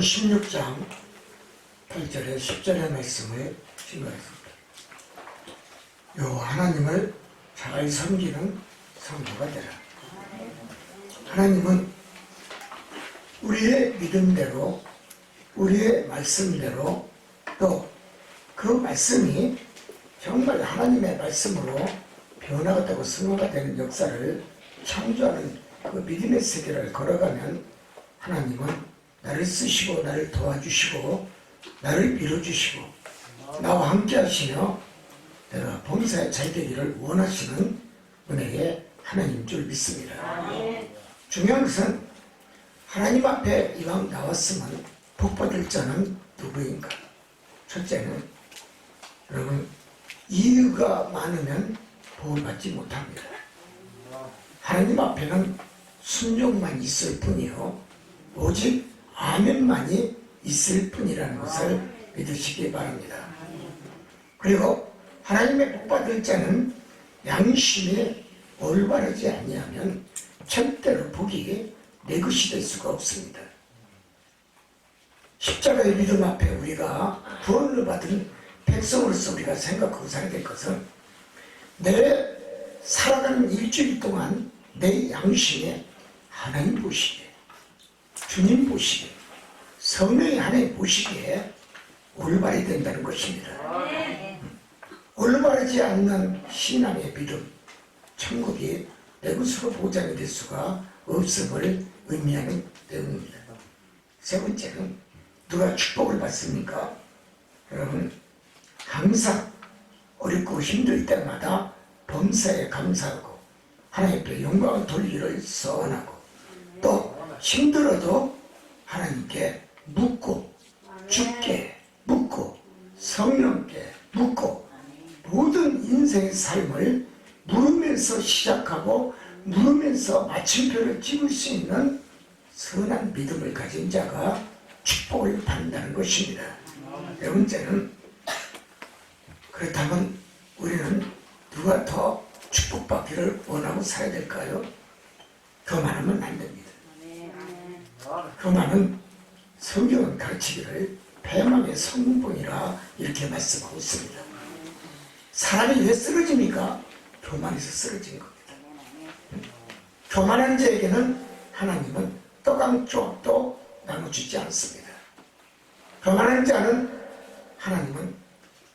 시편 16장 8절에 10절의 말씀을 증거했습니다. 요 하나님을 잘 섬기는 성도가 되라. 하나님은 우리의 믿음대로 우리의 말씀대로 또 그 말씀이 정말 하나님의 말씀으로 변화가 되고 승화가 되는 역사를 창조하는 그 믿음의 세계를 걸어가면 하나님은 나를 쓰시고 나를 도와주시고 나를 밀어주시고 나와 함께 하시며 내가 범사에 잘 되기를 원하시는 은혜의 하나님 줄 믿습니다. 중요한 것은 하나님 앞에 이왕 나왔으면 복받을 자는 누구인가? 첫째는 여러분 이유가 많으면 복을 받지 못합니다. 하나님 앞에는 순종만 있을 뿐이요 오직 아멘만이 있을 뿐이라는 것을 믿으시기 바랍니다. 그리고 하나님의 복받을 자는 양심에 올바르지 아니하면 절대로 복이 내 것이 될 수가 없습니다. 십자가의 믿음 앞에 우리가 구원을 받은 백성으로서 우리가 생각하고 살아야 될 것은 내 살아가는 일주일 동안 내 양심에 하나님 보시기에 주님 보시기에 성령의 하나님 보시기에 올바르야 된다는 것입니다. 올바르지 않는 신앙의 믿음, 천국이 내 것으로 보장이 될 수가 없음을 의미하는 내용입니다. 세 번째는 누가 축복을 받습니까? 여러분 항상 어렵고 힘들 때마다 범사에 감사하고 하나님께 영광을 돌리기를 소원하고 또 힘들어도 하나님께 묻고 죽게 묻고 성령께 묻고 모든 인생의 삶을 물으면서 시작하고 물으면서 마침표를 찍을 수 있는 선한 믿음을 가진 자가 축복을 받는다는 것입니다. 네 번째는 그렇다면 우리는 누가 더 축복받기를 원하고 살아야 될까요? 그만하면 안 됩니다. 그만은 성경은 가르치기를 패망의 성공이라 이렇게 말씀하고 있습니다. 사람이 왜 쓰러집니까? 교만해서 쓰러진 겁니다. 교만한 자에게는 하나님은 떡한 쪽도 나눠주지 않습니다. 교만한 자는 하나님은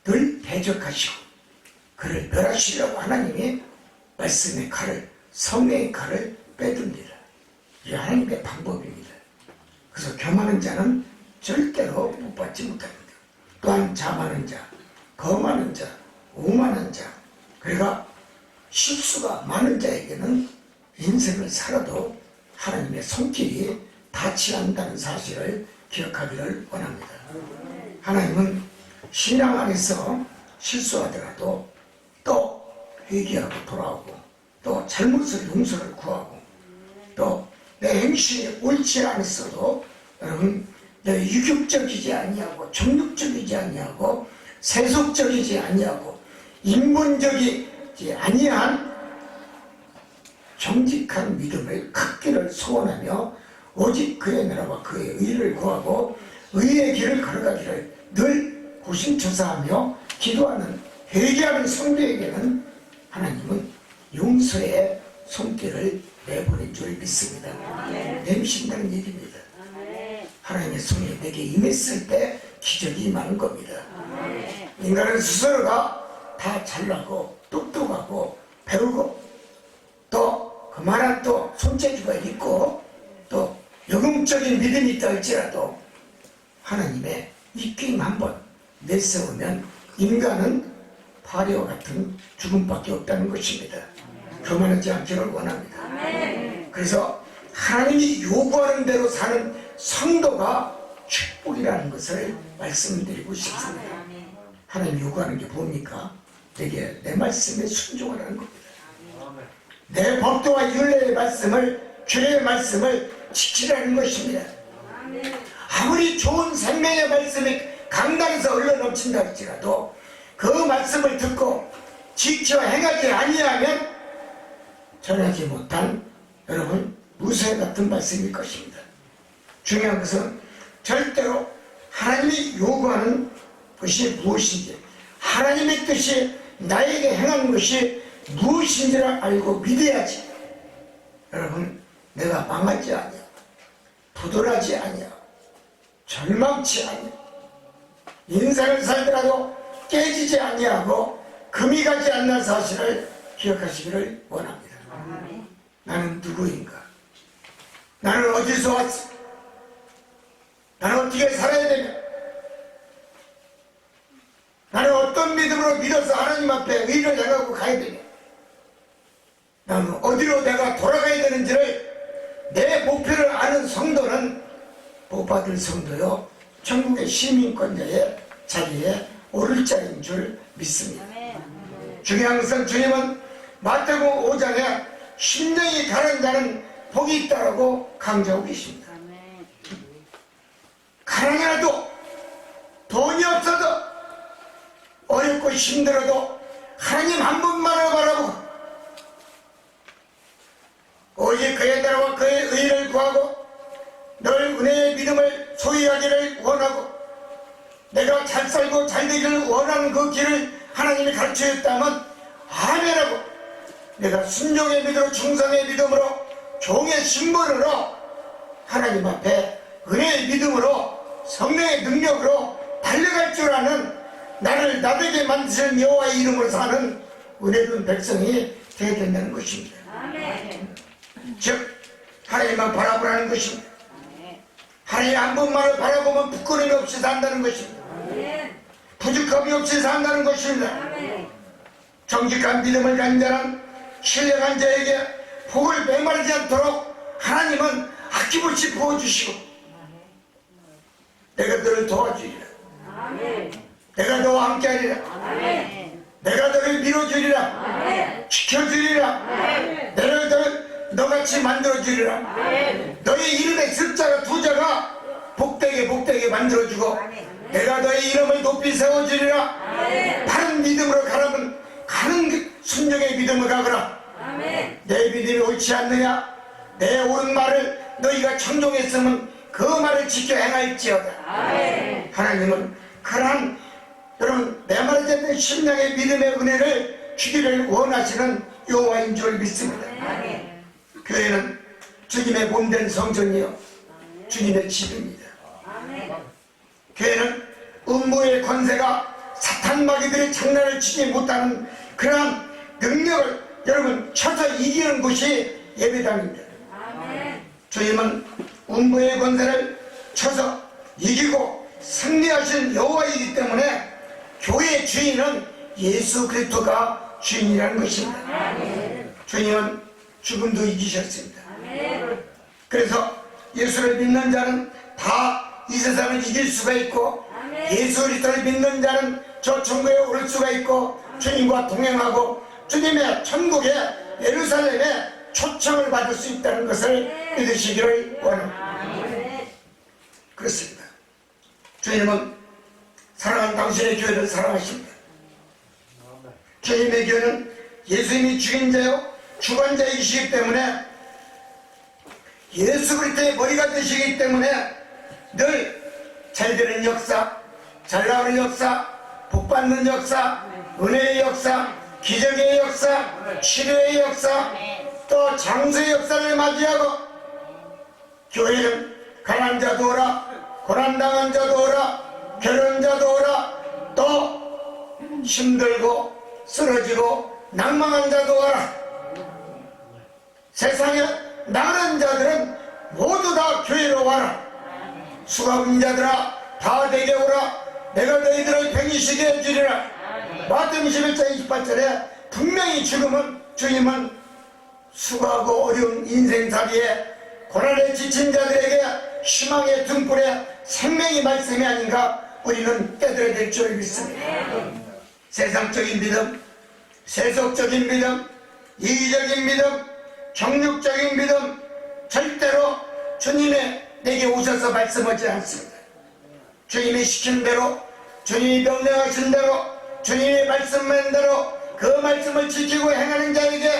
늘 대적하시고 그를 멸하시려고 하나님이 말씀의 칼을 성령의 칼을 빼듭니다. 이게 하나님의 방법입니다. 그래서 교만한 자는 절대로 못 받지 못합니다. 또한 자만한 자, 거만한 자, 오만한 자, 그러니까 실수가 많은 자에게는 인생을 살아도 하나님의 손길이 닿지 않는다는 사실을 기억하기를 원합니다. 하나님은 신앙 안에서 실수하더라도 또 회개하고 돌아오고 또 잘못을 용서를 구하고 또 내 행실이 옳지 않았어도 여러분 내 유격적이지 아니하고 정육적이지 아니하고 세속적이지 아니하고 인본적이지 아니한 정직한 믿음을 갖기를 소원하며 오직 그의 나라와 그의 의를 구하고 의의 길을 걸어가기를 늘 고심조사하며 기도하는 회개하는 성도에게는 하나님은 용서의 손길을 내보낸 줄 믿습니다. 내미신다는 얘기입니다. 하나님의 손이 내게 임했을 때 기적이 임하는 겁니다. 인간은 스스로가 다 잘나고 똑똑하고 배우고 또 그만한 또 손재주가 있고 또 영웅적인 믿음이 있다 할지라도 하나님의 입김 한번 내세우면 인간은 파리와 같은 죽음밖에 없다는 것입니다. 교만하지 않기를 원합니다. 그래서 하나님이 요구하는 대로 사는 성도가 축복이라는 것을 말씀드리고 싶습니다. 하나님 요구하는 게 뭡니까? 되게 내 말씀에 순종하라는 겁니다. 내 법도와 윤례의 말씀을 주의 말씀을 지키라는 것입니다. 아무리 좋은 생명의 말씀이 강단에서 흘러넘친다 할지라도 그 말씀을 듣고 지켜 행하지 아니하면 전하지 못한 여러분 무쇠 같은 말씀일 것입니다. 중요한 것은 절대로 하나님이 요구하는 것이 무엇인지 하나님의 뜻이 나에게 행하는 것이 무엇인지를 알고 믿어야지. 여러분 내가 망하지 아니야. 부도나지 아니야. 절망치 아니야. 인생을 살더라도 깨지지 아니하고 금이 가지 않는 사실을 기억하시기를 원합니다. 나는 누구인가? 나는 어디서 왔어 나는 어떻게 살아야 되냐 나는 어떤 믿음으로 믿어서 하나님 앞에 의를 행하고 가야 되냐 나는 어디로 내가 돌아가야 되는지를 내 목표를 아는 성도는 복받을 성도요 천국의 시민권자의 자리에 오를 자인 줄 믿습니다 것은 주님은 마태복음 5장에 심령이 가는 자는 복이 있다라고 강조하고 계십니다. 가난이라도 돈이 없어도 어렵고 힘들어도 하나님 한 분만을 바라보고 오직 그의 나라와 그의 의를 구하고 늘 은혜의 믿음을 소유하기를 원하고 내가 잘 살고 잘 되기를 원하는 그 길을 하나님이 가르쳐 줬다면 아멘하고 내가 순종의 믿음으로 충성의 믿음으로 종의 신분으로 하나님 앞에 은혜의 믿음으로 성령의 능력으로 달려갈 줄 아는 나를 나되게 만드신 여호와의 이름으로 사는 은혜로운 백성이 되어야 된다는 것입니다. 즉 하나님만 바라보라는 것입니다. 하나님 한 분만을 바라보면 부끄러움이 없이 산다는 것입니다. 부족함이 없이 산다는 것입니다. 정직한 믿음을 가진 자는 신령한 자에게 복을 메마르지 않도록 하나님은 아낌없이 부어주시고 내가 너를 도와주리라. 내가 너와 함께하리라. 내가 너를 밀어주리라. 지켜주리라. 내가 너를 너같이 만들어주리라. 너의 이름의 숫자가 두 자가 복되게 복되게 만들어주고 내가 너의 이름을 높이 세워주리라. 바른 믿음으로 가라면 가는 그 순종의 믿음을 가거라. 내 믿음이 옳지 않느냐? 내 옳은 말을 너희가 청종했으면 그 말을 지켜 행할지어다. 하나님은 그러한 여러분 메마르지 않는 심령의 믿음의 은혜를 주기를 원하시는 여호와인 줄 믿습니다. 교회는 주님의 몸된 성전이요 주님의 집입니다. 교회는 음모의 권세가 사탄 마귀들의 장난을 치지 못하는 그러한 능력을 여러분 쳐서 이기는 곳이 예배당입니다. 주님은 음모의 권세를 쳐서 이기고 승리하신 여호와이기 때문에 교회의 주인은 예수 그리스도가 주인이라는 것입니다. 주님은 죽음도 이기셨습니다. 그래서 예수를 믿는 자는 다 이 세상을 이길 수가 있고 예수 그리스도를 믿는 자는 저 천국에 오를 수가 있고 주님과 동행하고 주님의 천국의 예루살렘에 초청을 받을 수 있다는 것을 믿으시기를 원합니다. 그렇습니다. 주님은 사랑하는 당신의 교회를 사랑하십니다. 주님의 교회는 예수님이 죽인 자요 주관자이시기 때문에 예수 그리스도의 머리가 되시기 때문에 늘 잘 되는 역사, 잘 나오는 역사, 복 받는 역사, 은혜의 역사, 기적의 역사, 치료의 역사, 또 장수의 역사를 맞이하고 교회는 가난 자도 오라, 고난당한 자도 오라, 결혼 자도 오라, 또 힘들고 쓰러지고 낭망한 자도 오라. 세상에 나는 자들은 모두 다 교회로 와라. 수고하는 자들아 다 내게 오라. 내가 너희들을 병이시게 해주리라. 마태복음 11장 28절에 분명히 지금은 주님은 수고하고 어려운 인생살이에 고난에 지친 자들에게 희망의 등불에 생명의 말씀이 아닌가 우리는 깨달아야 될 줄 믿습니다. 세상적인 믿음, 세속적인 믿음, 이기적인 믿음, 정욕적인 믿음 절대로 주님의 내게 오셔서 말씀하지 않습니다. 주님이 시킨 대로 주님이 명령하신 대로 주님의 말씀만 대로 그 말씀을 지키고 행하는 자에게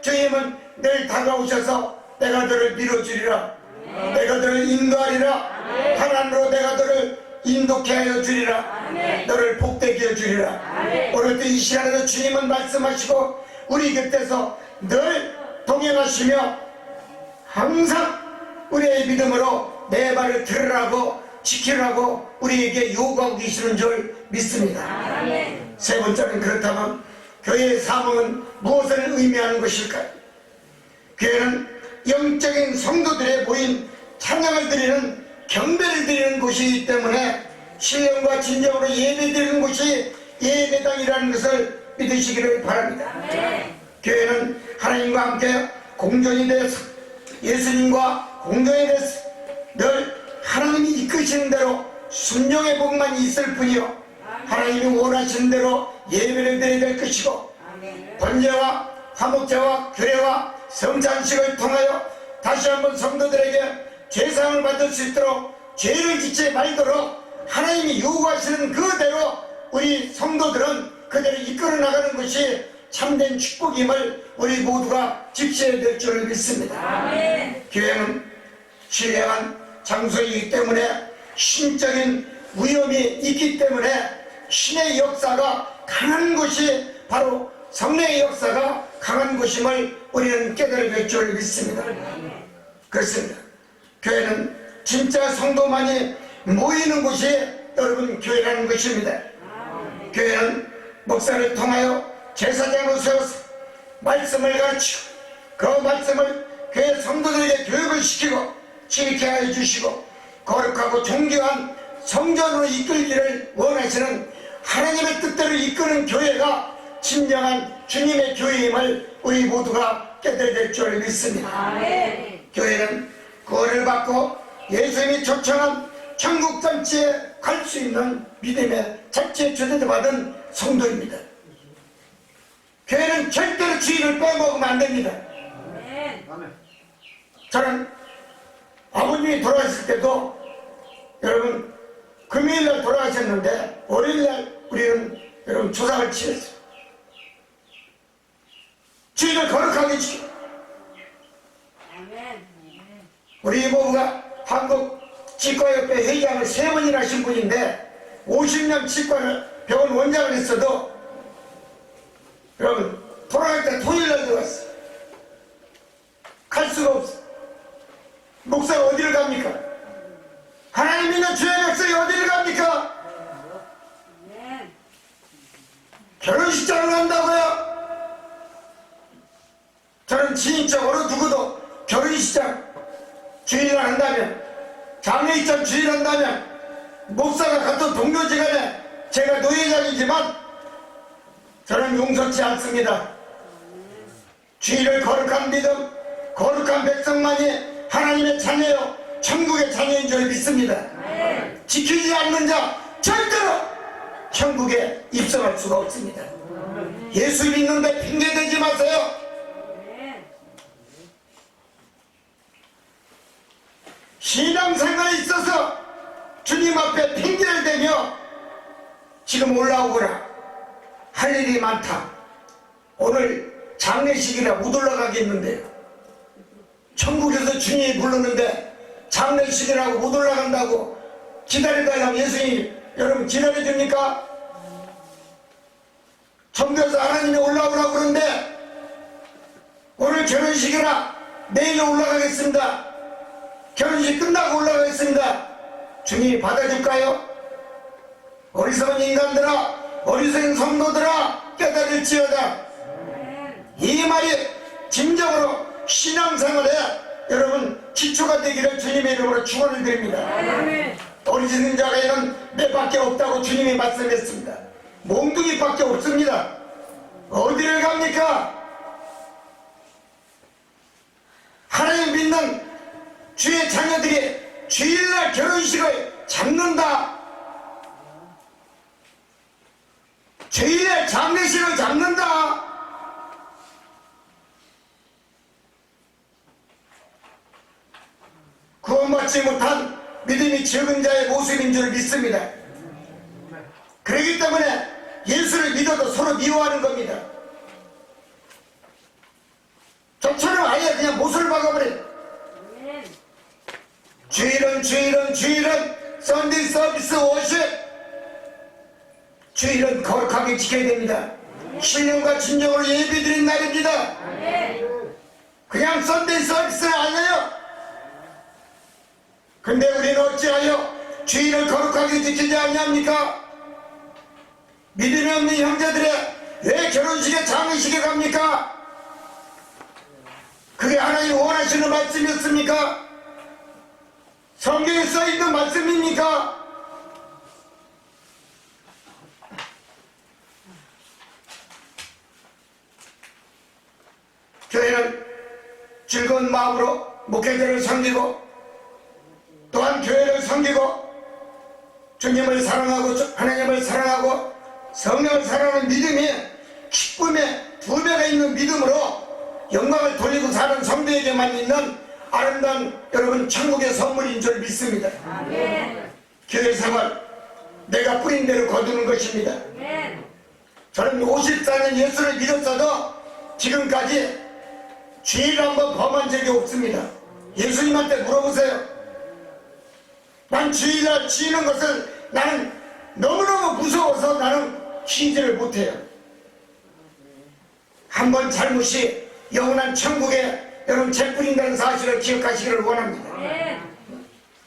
주님은 늘 다가오셔서 내가 너를 밀어주리라. 내가 너를 인도하리라. 하나님으로 내가 너를 인도케 하여 주리라. 너를 복되게 해 주리라. 오늘도 이 시간에도 주님은 말씀하시고 우리 곁에서 늘 동행하시며 항상 우리의 믿음으로 내 말을 들으라고 지키라고 우리에게 요구하고 계시는 줄 믿습니다 세 번째는 그렇다면 교회의 사명은 무엇을 의미하는 것일까요? 교회는 영적인 성도들의 모인 찬양을 드리는 경배를 드리는 곳이기 때문에 신령과 진정으로 예배 드리는 곳이 예배당이라는 것을 믿으시기를 바랍니다. 교회는 하나님과 함께 공존이 돼서 예수님과 공존이 돼서 늘 하나님이 이끄시는 대로 순종의 복만 있을 뿐이요 하나님이 원하시는 대로 예배를 드려야 될 것이고 번제와 화목제와 규례와 성찬식을 통하여 다시 한번 성도들에게 죄상을 받을 수 있도록 죄를 짓지 말도록 하나님이 요구하시는 그대로 우리 성도들은 그대로 이끌어 나가는 것이 참된 축복임을 우리 모두가 집시해야 될줄 믿습니다. 교회는 신령한 장소이기 때문에 신적인 위험이 있기 때문에 신의 역사가 강한 것이 바로 성령의 역사가 강한 것임을 우리는 깨달아야 될줄 믿습니다. 그렇습니다. 교회는 진짜 성도만이 모이는 곳이 여러분 교회라는 것입니다. 교회는 목사를 통하여 제사장으로 세워서 말씀을 가르치고 그 말씀을 교회 성도들에게 교육을 시키고 하여 주시고 거룩하고 존귀한 성전으로 이끌기를 원하시는 하나님의 뜻대로 이끄는 교회가 진정한 주님의 교회임을 우리 모두가 깨달아야 될줄 믿습니다. 교회는 구원을 받고 예수님이 초청한 천국 잔치에 갈 수 있는 믿음의 자체 주대도 받은 성도입니다. 교회는 절대로 주인을 빼먹으면 안 됩니다. 저는 아버님이 돌아가실 때도 여러분 금요일날 돌아가셨는데 월요일날 우리는 여러분 조상을 치렀어요. 주인을 거룩하게 지키고. 우리 이모부가 한국 치과협회 회장을 세 번이나 하신 분인데 50년 치과를 병원 원장을 했어도 여러분 돌아갈 때 토요일날 들어갔어 갈 수가 없어 목사가 어디를 갑니까? 하나님 있는 주의 백성이 어디를 갑니까? 결혼식장을 간다고요? 저는 지인적으로 누구도 결혼식장 주의를 한다면 장례식장 주의를 한다면 목사가 같은 동료지간에 제가 노예장이지만 저는 용서치 않습니다. 주의를 거룩한 믿음, 거룩한 백성만이 하나님의 자녀요, 천국의 자녀인 줄 믿습니다. 지키지 않는 자 절대로 천국에 입성할 수가 없습니다. 예수 믿는데 핑계대지 마세요. 신앙생활에 있어서 주님 앞에 핑계를 대며 지금 올라오거라 할 일이 많다 오늘 장례식이라 못 올라가겠는데요 천국에서 주님이 부르는데 장례식이라고 못 올라간다고 기다려달라고 예수님 여러분 기다려줍니까? 천국에서 하나님이 올라오라고 그러는데 오늘 결혼식이라 내일 올라가겠습니다 결혼식 끝나고 올라가겠습니다. 주님이 받아줄까요? 어리석은 인간들아, 어리석은 성도들아, 깨달을지어다. 이 말이 진정으로 신앙생활에 여러분 기초가 되기를 주님의 이름으로 축원을 드립니다. 어리석은 자가 이는 몇 밖에 없다고 주님이 말씀했습니다. 몽둥이밖에 없습니다. 어디를 갑니까? 하나님 믿는 주의 자녀들이 주일날 결혼식을 잡는다. 주일날 장례식을 잡는다. 구원받지 못한 믿음이 적은 자의 모습인 줄 믿습니다. 그렇기 때문에 예수를 믿어도 서로 미워하는 겁니다. 저처럼 아예 그냥 못을 박아버려. 주일은 주일은 주일은 썬데이 서비스 워십 주일은 거룩하게 지켜야 됩니다 신령과 진정으로 예배드린 날입니다 그냥 썬데이 서비스는 아니에요 근데 우리는 어찌하여 주일을 거룩하게 지키지 않냐합니까 믿음이 없는 형제들의 왜 결혼식에 장례식에 갑니까 그게 하나님 원하시는 말씀이었습니까? 성경에 써 있는 말씀입니까? 교회는 즐거운 마음으로 목회자를 섬기고 믿음이 기쁨의 두 배가 있는 믿음으로 영광을 돌리고 사는 성도에게만 있는 아름다운 여러분 천국의 선물인 줄 믿습니다. 교회 생활 내가 뿌린 대로 거두는 것입니다. 저는 54년 예수를 믿었어도 지금까지 죄를 한번 범한 적이 없습니다. 예수님한테 물어보세요. 난 주일날 지는 것을 나는 너무너무 무서워서 나는 쉬지를 못해요. 한 번 잘못이 영원한 천국에 여러분 재뿌린다는 사실을 기억하시기를 원합니다.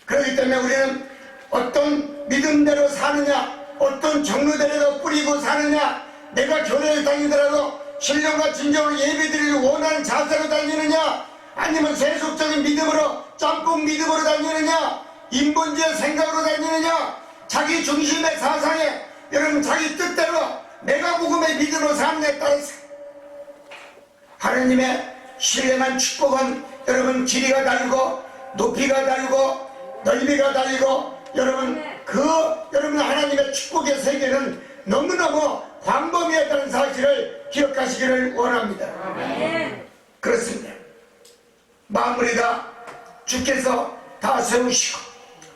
그렇기 때문에 우리는 어떤 믿음대로 사느냐, 어떤 정로대로 뿌리고 사느냐, 내가 교회에 다니더라도 신령과 진정으로 예배드리를 원하는 자세로 다니느냐, 아니면 세속적인 믿음으로 짬뽕 믿음으로 다니느냐, 인본주의 생각으로 다니느냐, 자기 중심의 사상에 여러분 자기 뜻대로 내가 복음의 믿음으로 사느냐에 따라서 하나님의 신령한 축복은 여러분 길이가 다르고 높이가 다르고 넓이가 다르고 여러분 그 여러분 하나님의 축복의 세계는 너무너무 광범위하다는 사실을 기억하시기를 원합니다. 그렇습니다. 마무리가 주께서 다 세우시고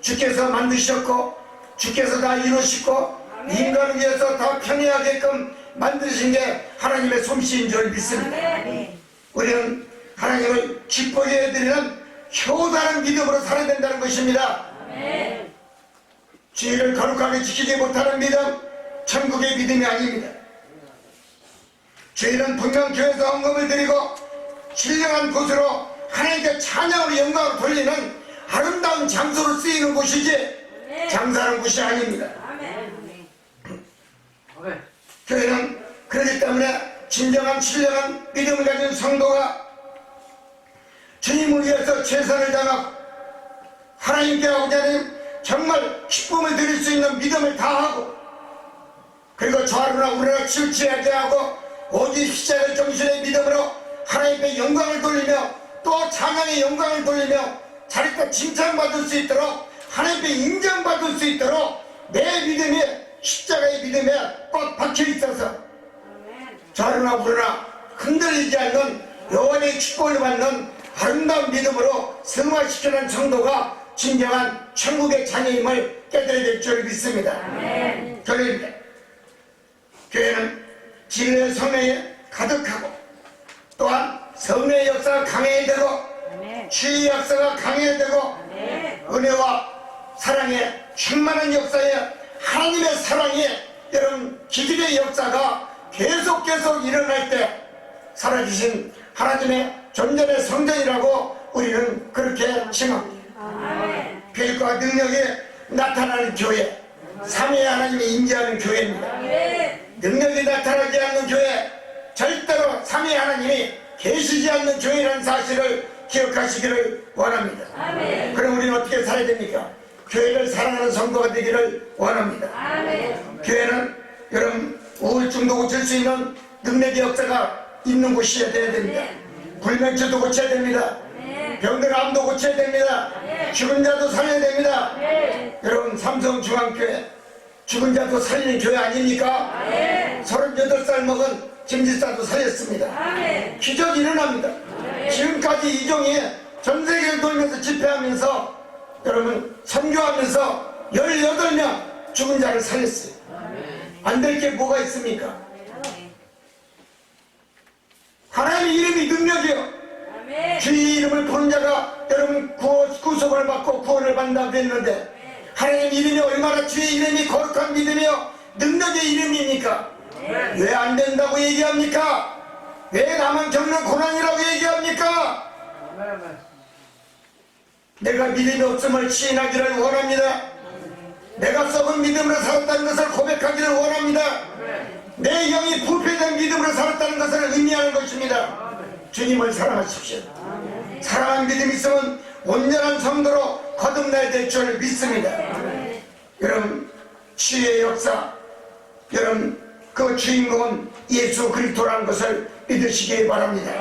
주께서 만드셨고 주께서 다 이루시고 인간을 위해서 다 편리하게끔 만드신 게 하나님의 솜씨인 줄 믿습니다. 우리는 하나님을 기쁘게 해드리는 효다는 믿음으로 살아야 된다는 것입니다. 주의를 거룩하게 지키지 못하는 믿음, 천국의 믿음이 아닙니다. 주의는 분명 교회에서 헌금을 드리고 신령한 곳으로 하나님께 찬양으로 영광을 돌리는 아름다운 장소로 쓰이는 곳이지 장사하는 곳이 아닙니다. 교회는 그렇기 때문에 진정한 신령한 믿음을 가진 성도가 주님을 위해서 최선을 다하고 하나님께 아버지님 정말 기쁨을 드릴 수 있는 믿음을 다하고 그리고 좌로나 우로나 치우치하게 하고 오직 십자가의 정신의 믿음으로 하나님께 영광을 돌리며 또 찬양의 영광을 돌리며 자리가 칭찬받을 수 있도록 하나님께 인정받을 수 있도록 내 믿음이 십자가의 믿음에 꽉 박혀 있어서 좌로나 우로나 흔들리지 않는 영원의 축복을 받는 아름다운 믿음으로 승화시키는 성도가 진정한 천국의 자녀임을 깨달아야 될 줄 믿습니다. 결론입니다. 교회는 진리의 성령에 가득하고 또한 성령의 역사가 강해야 되고 주의 역사가 강해야 되고 은혜와 사랑의 충만한 역사에 하나님의 사랑이 여러분 기질의 역사가 계속 계속 일어날 때 살아계신 하나님의 존재의 성전이라고 우리는 그렇게 칭합니다. 필과 능력이 나타나는 교회, 삼위의 하나님이 인지하는 교회입니다. 능력이 나타나지 않는 교회, 절대로 삼위의 하나님이 계시지 않는 교회라는 사실을 기억하시기를 원합니다. 그럼 우리는 어떻게 살아야 됩니까? 교회를 사랑하는 성도가 되기를 원합니다. 교회는 여러분 우울증도 고칠 수 있는 능력의 역사가 있는 곳이어야 돼야 됩니다. 불면증도 고쳐야 됩니다. 병들 암도 고쳐야 됩니다. 죽은 자도 살려야 됩니다. 여러분 삼성중앙교회 죽은 자도 살리는 교회 아닙니까? 38살 먹은 김지사도 살렸습니다. 기적이 일어납니다. 지금까지 이종이 전 세계를 돌면서 집회하면서 여러분 선교하면서 18명 죽은 자를 살렸어요. 안 될 게 뭐가 있습니까? 하나님의 이름이 능력이요. 주의 이름을 부른 자가 여러분 구원 구속을 받고 구원을 받는다고 그랬는데 하나님 이름이 얼마나 주의 이름이 거룩한 믿음이요 능력의 이름입니까? 왜 안 된다고 얘기합니까? 왜 나만 겪는 고난이라고 얘기합니까? 내가 믿음이 없음을 시인하기를 원합니다. 내가 썩은 믿음으로 살았다는 것을 고백하기를 원합니다. 내 영이 부패된 믿음으로 살았다는 것을 의미하는 것입니다. 주님을 사랑하십시오. 사랑한 믿음이 있으면 온전한 성도로 거듭나야 될 줄 믿습니다. 여러분, 치유의 역사, 여러분, 그 주인공은 예수 그리스도라는 것을 믿으시기 바랍니다.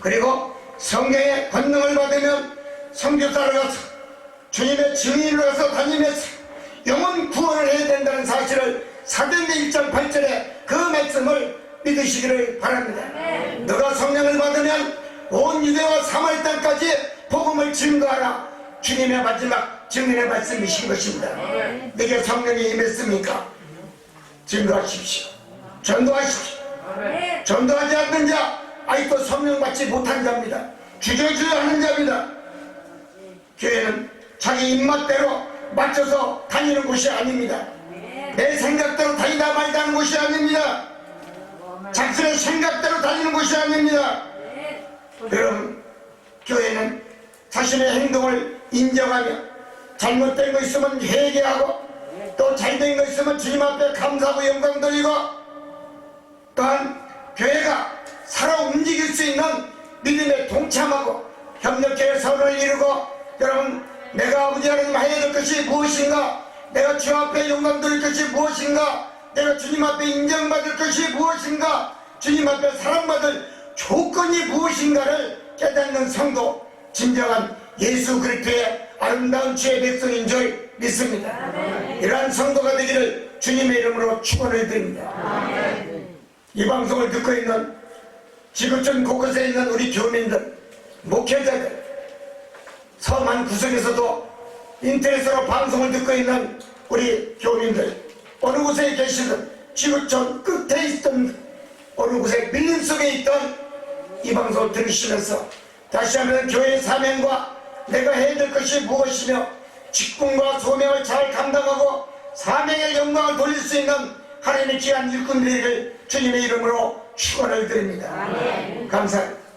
그리고 성경의 권능을 받으면 성교사를 가서 주님의 증인으로 가서 다니면서 영원 구원을 해야 된다는 사실을 사도행전 1장 8절에 그 말씀을 믿으시기를 바랍니다. 너가 성령을 받으면 온 유대와 사마리 땅까지 복음을 증거하라. 주님의 마지막 증인의 말씀이신 것입니다. 내게 성령이 임했습니까? 증거하십시오. 전도하십시오. 전도하지 않는 자, 아직도 성령 받지 못한 자입니다. 주저주저 하는 자입니다. 교회는 자기 입맛대로 맞춰서 다니는 곳이 아닙니다. 내 생각대로 다니다 말다는 곳이 아닙니다. 자신의 생각대로 다니는 곳이 아닙니다. 여러분, 교회는 자신의 행동을 인정하며 잘못된 거 있으면 회개하고 또 잘된 거 있으면 주님 앞에 감사하고 영광 돌리고 또한 교회가 살아 움직일 수 있는 믿음에 동참하고 협력해 서로를 이루고 여러분 내가 아버지 하나님 해야 될 것이 무엇인가? 내가 주 앞에 영광 돌릴 것이 무엇인가? 내가 주님 앞에 인정받을 것이 무엇인가? 주님 앞에 사랑받을 조건이 무엇인가를 깨닫는 성도 진정한 예수 그리스도의 아름다운 주의 백성인 줄 믿습니다. 이러한 성도가 되기를 주님의 이름으로 축원을 드립니다. 이 방송을 듣고 있는 지구촌 곳곳에 있는 우리 교민들, 목회자들, 섬 한 구석에서도 인터넷으로 방송을 듣고 있는 우리 교민들, 어느 곳에 계시든 지구촌 끝에 있던 어느 곳에 밀림 속에 있던 이 방송을 들으시면서 다시 한번 교회의 사명과 내가 해야 될 것이 무엇이며 직분과 소명을 잘 감당하고 사명의 영광을 돌릴 수 있는 하나님의 귀한 일꾼들에게 주님의 이름으로 축원을 드립니다. 감사합니다.